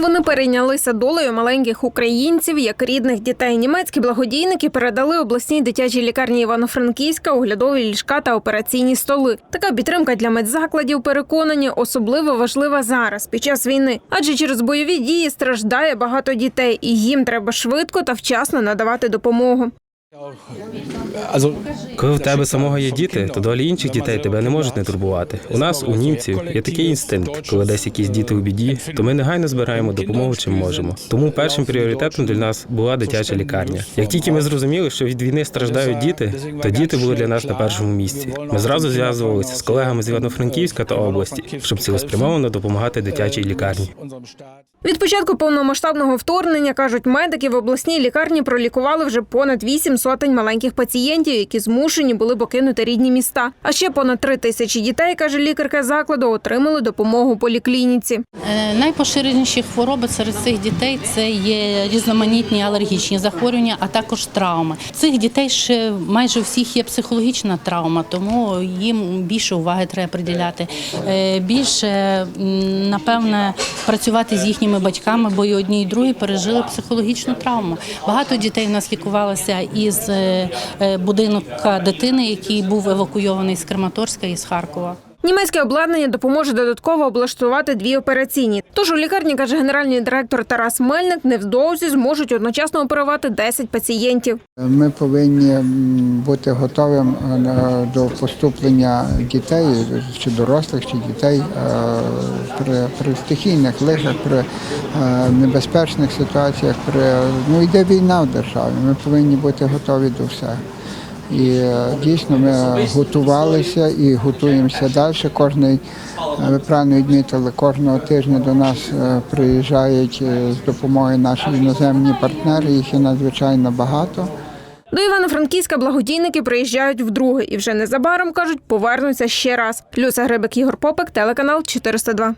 Вони перейнялися долею маленьких українців як рідних дітей. Німецькі благодійники передали обласній дитячій лікарні Івано-Франківська оглядові ліжка та операційні столи. Така підтримка для медзакладів переконані особливо важлива зараз під час війни, адже через бойові дії страждає багато дітей, і їм треба швидко та вчасно надавати допомогу. Коли в тебе самого є діти, то долі інших дітей тебе не можуть не турбувати. У нас, у німців, є такий інстинкт, коли десь якісь діти у біді, то ми негайно збираємо допомогу, чим можемо. Тому першим пріоритетом для нас була дитяча лікарня. Як тільки ми зрозуміли, що від війни страждають діти, то діти були для нас на першому місці. Ми зразу зв'язувалися з колегами з Івано-Франківська та області, щоб цілеспрямовано допомагати дитячій лікарні. Від початку повномасштабного вторгнення кажуть медики в обласній лікарні пролікували вже понад вісім сотень маленьких пацієнтів, які змушені були покинути рідні міста. А ще понад три тисячі дітей, каже лікарка закладу, отримали допомогу поліклініці. Е, Найпоширеніші хвороби серед цих дітей це є різноманітні алергічні захворювання, а також травми. Цих дітей ще майже всіх є психологічна травма, тому їм більше уваги треба приділяти. Е, Більше напевне працювати з їхніми батьками, бо і одні, і другі пережили психологічну травму. Багато дітей в нас лікувалося із е, е, будинка дитини, який був евакуйований з Краматорська і з Харкова. Німецьке обладнання допоможе додатково облаштувати дві операційні. Тож у лікарні, каже генеральний директор Тарас Мельник, невдовзі зможуть одночасно оперувати 10 пацієнтів. Ми повинні бути готовим е, до поступлення дітей, чи дорослих, чи дітей е, при, при стихійних лихах, при е, небезпечних ситуаціях. При ну йде війна в державі. Ми повинні бути готові до всього. І е, дійсно ми готувалися і готуємося далі. Кожний, ви правильно відмітили, кожного тижня до нас е, приїжджають е, з допомогою наші іноземні партнери, їх є надзвичайно багато. До Івано-Франківська благодійники приїжджають вдруге і вже незабаром кажуть, повернуться ще раз. Люся Грибик, Ігор Попик, телеканал 402.